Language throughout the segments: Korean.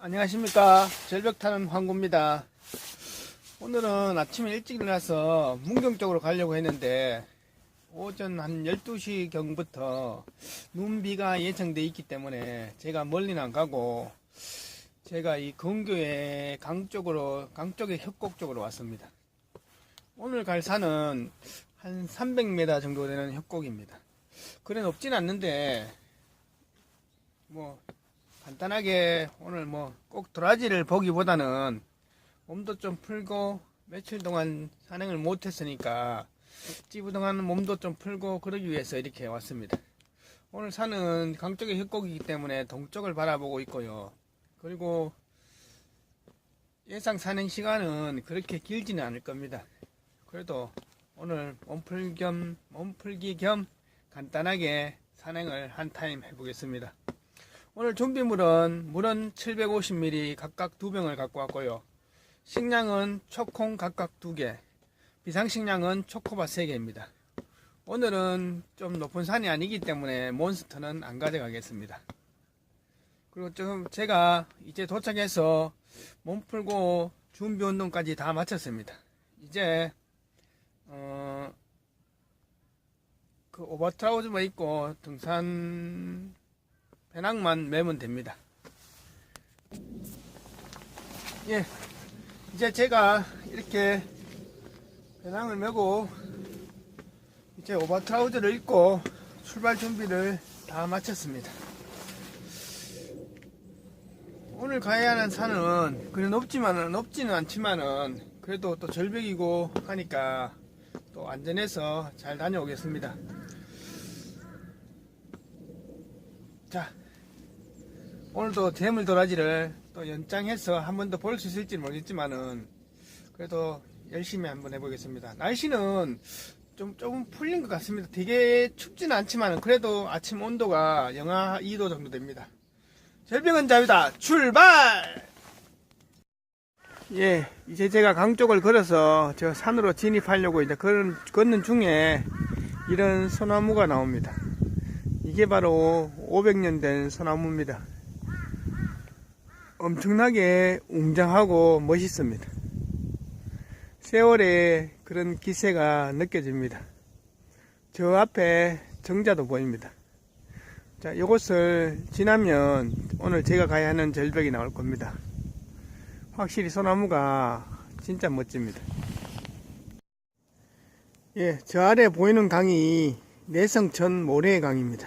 안녕하십니까. 절벽 타는 황구입니다. 오늘은 아침에 일찍 일어나서 문경 쪽으로 가려고 했는데 오전 한 12시 경부터 눈비가 예정돼 있기 때문에 제가 멀리는 안 가고 제가 이 근교의 강 쪽으로 강 쪽의 협곡 쪽으로 왔습니다. 오늘 갈 산은 한 300m 정도 되는 협곡입니다. 그래 높진 않는데 뭐 간단하게 오늘 뭐 꼭 도라지를 보기보다는 몸도 좀 풀고 며칠 동안 산행을 못 했으니까 찌부둥한 몸도 좀 풀고 그러기 위해서 이렇게 왔습니다. 오늘 산은 강쪽의 협곡이기 때문에 동쪽을 바라보고 있고요. 그리고 예상 산행 시간은 그렇게 길지는 않을 겁니다. 그래도 오늘 몸풀 겸, 몸풀기 겸 간단하게 산행을 한 타임 해보겠습니다. 오늘 준비물은 물은 750ml 각각 두 병을 갖고 왔고요. 식량은 초콩 각각 두 개, 비상식량은 초코바 세 개입니다. 오늘은 좀 높은 산이 아니기 때문에 몬스터는 안 가져가겠습니다. 그리고 좀 제가 이제 도착해서 몸 풀고 준비 운동까지 다 마쳤습니다. 이제 어, 그 오버트라우즈만 입고 등산 배낭만 매면 됩니다. 예, 이제 제가 이렇게 배낭을 메고 이제 오버 트라우즈를 입고 출발 준비를 다 마쳤습니다. 오늘 가야 하는 산은 그래 높지만은 높지는 않지만은 그래도 또 절벽이고 하니까 또 안전해서 잘 다녀오겠습니다. 자, 오늘도 대물 도라지를 또 연장해서 한 번 더 볼 수 있을지 모르겠지만은 그래도 열심히 한번 해보겠습니다. 날씨는 좀 조금 풀린 것 같습니다. 되게 춥지는 않지만 그래도 아침 온도가 영하 2도 정도 됩니다. 절벽은 자유다 출발! 예, 이제 제가 강 쪽을 걸어서 저 산으로 진입하려고 이제 걷는, 걷는 중에 이런 소나무가 나옵니다. 이게 바로 500년 된 소나무입니다. 엄청나게 웅장하고 멋있습니다. 세월의 그런 기세가 느껴집니다. 저 앞에 정자도 보입니다. 자, 이곳을 지나면 오늘 제가 가야 하는 절벽이 나올 겁니다. 확실히 소나무가 진짜 멋집니다. 예, 저 아래 보이는 강이 내성천 모래의 강입니다.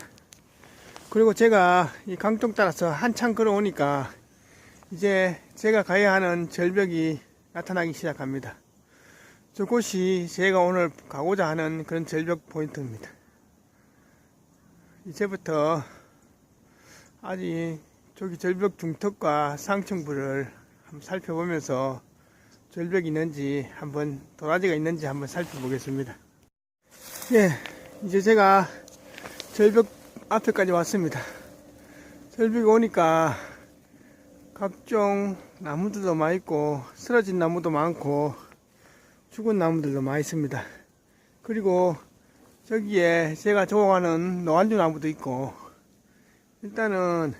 그리고 제가 이 강 쪽 따라서 한참 걸어오니까 이제 제가 가야 하는 절벽이 나타나기 시작합니다. 저곳이 제가 오늘 가고자 하는 그런 절벽 포인트입니다. 이제부터 아직 저기 절벽 중턱과 상층부를 한번 살펴보면서 절벽이 있는지 한번 도라지가 있는지 한번 살펴보겠습니다. 예, 이제 제가 절벽 앞에까지 왔습니다. 절벽에 오니까 각종 나무들도 많이 있고 쓰러진 나무도 많고 죽은 나무들도 많이 있습니다. 그리고 저기에 제가 좋아하는 노안주 나무도 있고 일단은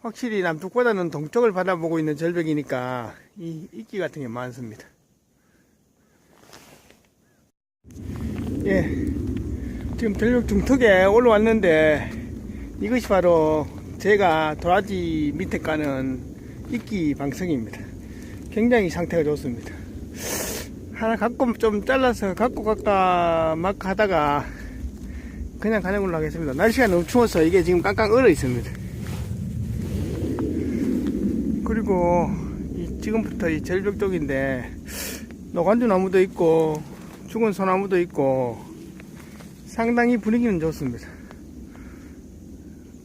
확실히 남쪽보다는 동쪽을 바라보고 있는 절벽이니까 이 이끼 같은 게 많습니다. 예, 지금 절벽 중턱에 올라왔는데 이것이 바로 제가 도라지 밑에 까는 이끼 방석입니다. 굉장히 상태가 좋습니다. 하나 갖고 좀 잘라서 갖고 갈까 막 하다가 그냥 가는 걸로 하겠습니다. 날씨가 너무 추워서 이게 지금 깡깡 얼어 있습니다. 그리고 이 지금부터 이 절벽 쪽인데 노간주 나무도 있고 죽은 소나무도 있고 상당히 분위기는 좋습니다.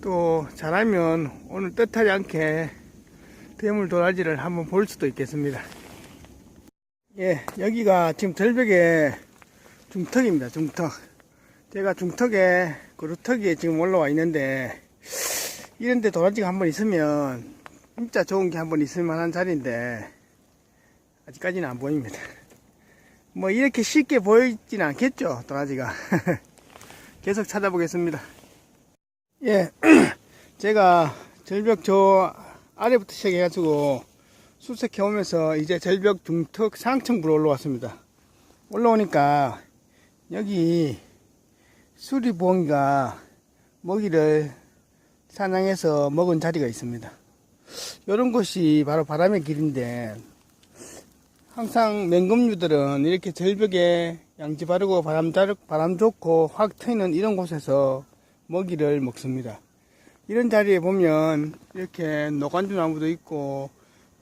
또 잘하면 오늘 뜻하지 않게 대물 도라지를 한번 볼 수도 있겠습니다. 예, 여기가 지금 절벽의 중턱입니다. 중턱. 제가 중턱에 그루턱에 지금 올라와 있는데 이런데 도라지가 한 번 있으면 진짜 좋은 게 한 번 있을 만한 자리인데 아직까지는 안 보입니다. 뭐 이렇게 쉽게 보이지는 않겠죠, 도라지가. 계속 찾아보겠습니다. 예, 제가 절벽 저 아래부터 시작해가지고 수색해 오면서 이제 절벽 중턱 상층부로 올라왔습니다. 올라오니까 여기 수리봉이가 먹이를 사냥해서 먹은 자리가 있습니다. 이런 곳이 바로 바람의 길인데 항상 맹금류들은 이렇게 절벽에 양지 바르고 바람 잘 바람 좋고 확 트이는 이런 곳에서 먹이를 먹습니다. 이런 자리에 보면 이렇게 노간주 나무도 있고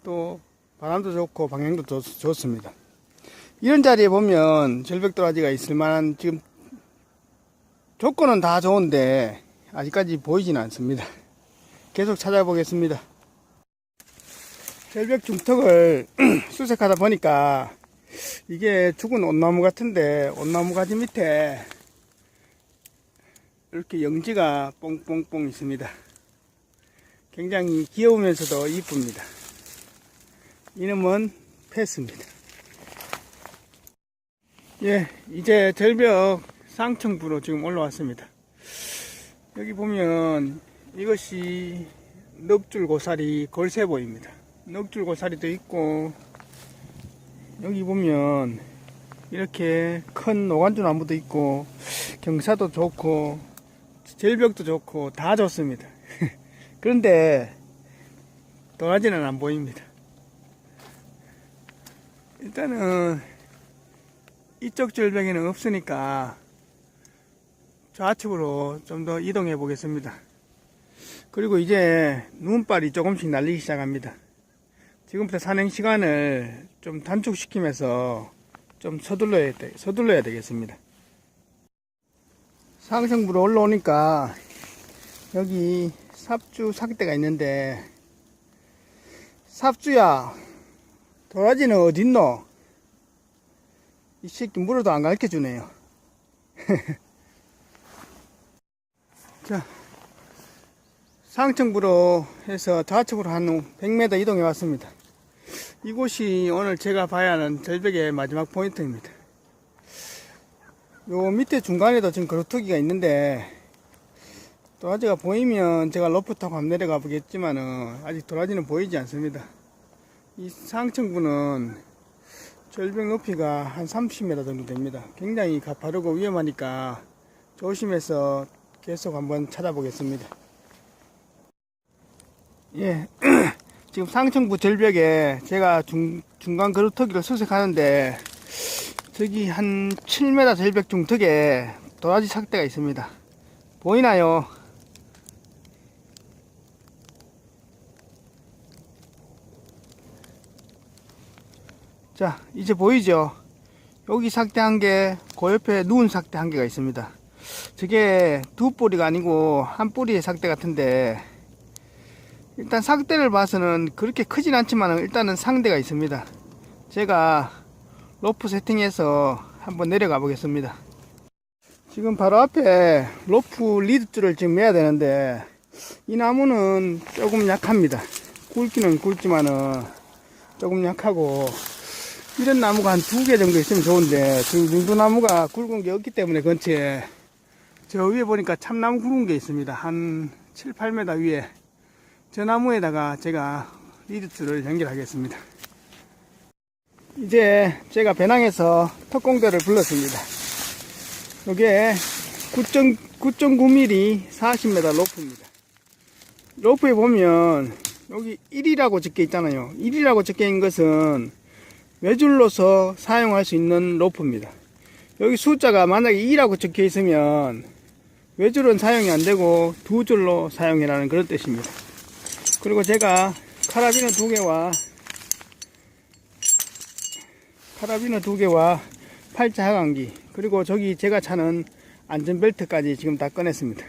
또 바람도 좋고 방향도 좋, 좋습니다. 이런 자리에 보면 절벽 도라지가 있을 만한 지금 조건은 다 좋은데 아직까지 보이지는 않습니다. 계속 찾아보겠습니다. 절벽 중턱을 수색하다 보니까 이게 죽은 온나무 같은데 온나무 가지 밑에 이렇게 영지가 뽕뽕뽕 있습니다. 굉장히 귀여우면서도 이쁩니다. 이름은 패스입니다. 예, 이제 절벽 상층부로 지금 올라왔습니다. 여기 보면 이것이 넉줄 고사리 골세보입니다. 넉줄 고사리도 있고 여기 보면 이렇게 큰 노간주 나무도 있고 경사도 좋고 절벽도 좋고 다 좋습니다. 그런데 도라지는 안 보입니다. 일단은 이쪽 절벽에는 없으니까 좌측으로 좀 더 이동해 보겠습니다. 그리고 이제 눈발이 조금씩 날리기 시작합니다. 지금부터 산행 시간을 좀 단축시키면서 좀 서둘러야, 돼, 서둘러야 되겠습니다. 상승부로 올라오니까 여기 삽주 삭대가 있는데 삽주야 도라지는 어딨노? 이 새끼 물어도 안 가르쳐 주네요. 자, 상층부로 해서 좌측으로 한 100m 이동해 왔습니다. 이곳이 오늘 제가 봐야 하는 절벽의 마지막 포인트입니다. 요 밑에 중간에도 지금 그루터기가 있는데 도라지가 보이면 제가 로프 타고 한번 내려가 보겠지만은 아직 도라지는 보이지 않습니다. 이 상층부는 절벽 높이가 한 30m 정도 됩니다. 굉장히 가파르고 위험하니까 조심해서 계속 한번 찾아보겠습니다. 예, 지금 상층부 절벽에 제가 중, 중간 그루터기를 수색하는데 저기 한 7m 절벽 중턱에 도라지 삭대가 있습니다. 보이나요? 자, 이제 보이죠? 여기 삭대 한 개, 그 옆에 누운 삭대 한 개가 있습니다. 저게 두 뿌리가 아니고 한 뿌리의 삭대 같은데, 일단 삭대를 봐서는 그렇게 크진 않지만 일단은 상대가 있습니다. 제가 로프 세팅해서 한번 내려가 보겠습니다. 지금 바로 앞에 로프 리드줄을 지금 매야 되는데, 이 나무는 조금 약합니다. 굵기는 굵지만은 조금 약하고, 이런 나무가 한 두 개 정도 있으면 좋은데 지금 능두나무가 굵은 게 없기 때문에 근처에 저 위에 보니까 참나무 굵은 게 있습니다 한 7, 8m 위에 저 나무에다가 제가 리드줄을 연결하겠습니다 이제 제가 배낭에서 턱공대를 불렀습니다 이게 9.9mm 40m 로프입니다 로프에 보면 여기 1이라고 적혀 있잖아요 1이라고 적혀 있는 것은 외줄로서 사용할 수 있는 로프입니다. 여기 숫자가 만약에 2라고 적혀 있으면 외줄은 사용이 안 되고 두 줄로 사용이라는 그런 뜻입니다. 그리고 제가 카라비너 두 개와 카라비너 두 개와 팔자 하강기 그리고 저기 제가 차는 안전벨트까지 지금 다 꺼냈습니다.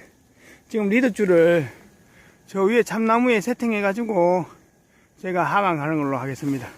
지금 리드줄을 저 위에 참나무에 세팅해 가지고 제가 하강하는 걸로 하겠습니다.